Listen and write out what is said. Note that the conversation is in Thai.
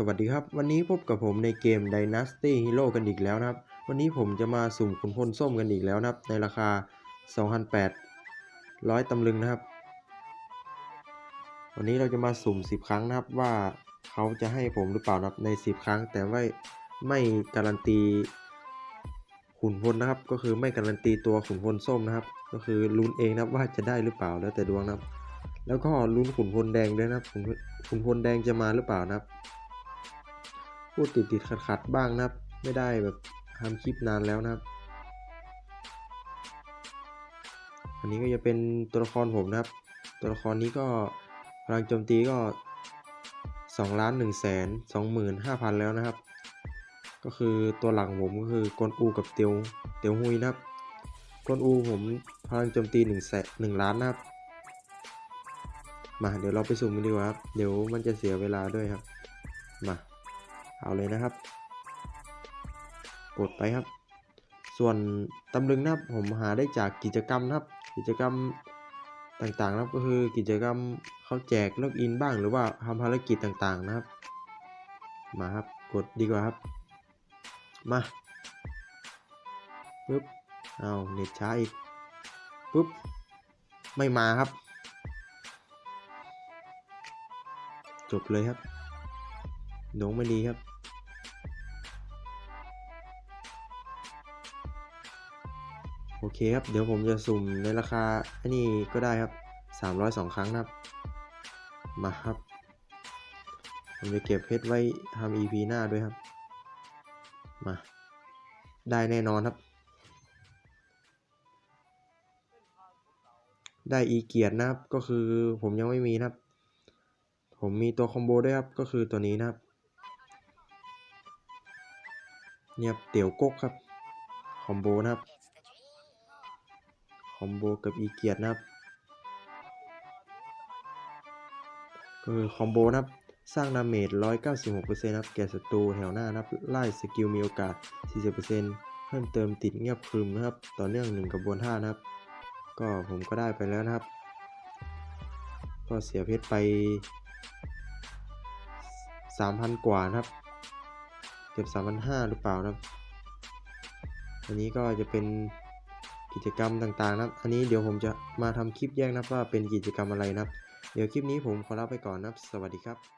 สวัสดีครับ วันนี้พบกับผมในเกม Dynasty Hero กันอีกแล้วนะครับ วันนี้ผมจะมาสุ่มขุนพลส้มกันอีกแล้วนะครับ ในราคา 2,800ตำลึงนะครับ วันนี้เราจะมาสุ่ม 10 ครั้งนะครับว่าเขาจะให้ผมหรือเปล่านะครับใน 10 ครั้ง แต่ว่าไม่การันตีขุนพลนะครับ ก็คือไม่การันตีตัวขุนพลส้มนะครับ ก็คือลุ้นเองนะครับว่าจะได้หรือเปล่าแล้วแต่ดวงนะครับ แล้วก็ลุ้นขุนพลแดงด้วยนะครับขุนพลขุนพลแดงจะมาหรือเปล่านะครับ พูดติดติดขัดขัดๆบ้างนะครับ ไม่ได้แบบทำคลิปนานแล้วนะครับ อันนี้ก็จะเป็นตัวละครผมนะครับ ตัวละครนี้ก็พลังโจมตีก็2ล้าน1แสน25,000แล้วนะครับ ก็คือตัวหลังผมก็คือกวนอูกับเตียวเตียวฮุยนะครับกวนอูผมพลังโจมตี1แสน1ล้านนะครับมาเดี๋ยวเราไปสุ่มกันดีกว่าครับ เดี๋ยวมันจะเสียเวลาด้วยครับ มา เอาเลยนะครับ กดไปครับ ส่วนตำลึงนะครับผมหาได้จากกิจกรรมนะครับ กิจกรรมต่างๆนะครับก็คือกิจกรรมเขาแจกล็อกอินบ้าง หรือว่าทำภารกิจต่างๆนะครับ มาครับกดดีกว่าครับ มาปึ๊บเอาเน็ตช้าอีกปึ๊บไม่มาครับ จบเลยครับ ดวงไม่ดีครับ โอเคครับ เดี๋ยวผมจะสุ่มในราคา อันนี้ก็ได้ครับ 302 ครั้งนะครับ มาครับ ผมจะเก็บเพชรไว้ทำ EP หน้าด้วยครับ มา ได้แน่นอนครับ ได้อีเกียรตินะครับ ก็คือผมยังไม่มีนะครับผมมีตัวคอมโบด้วยครับ ก็คือตัวนี้นะครับ เนี่ยเตี๋ยวกกครับ คอมโบนะครับ คอมโบกับอีเกียรตินะครับก็คือคอมโบนะครับ สร้างดาเมจ 196%นะครับแก่ศัตรูแถวหน้านะครับ ไล่สกิลมีโอกาส 40%เพิ่มเติมติดเงียบครึมนะครับ ต่อเนื่องหนึ่งกระบวนท่านะครับ ก็ผมก็ได้ไปแล้วนะครับ ก็เสียเพชรไป 3,000 กว่านะครับ กือบ3,500 หรือเปล่านะครับ อันนี้ก็จะเป็นกิจกรรมต่างๆนะครับ อันนี้เดี๋ยวผมจะมาทำคลิปแยกนะครับว่าเป็นกิจกรรมอะไรนะครับ เดี๋ยวคลิปนี้ผมขอลาไปก่อนนะครับ สวัสดีครับ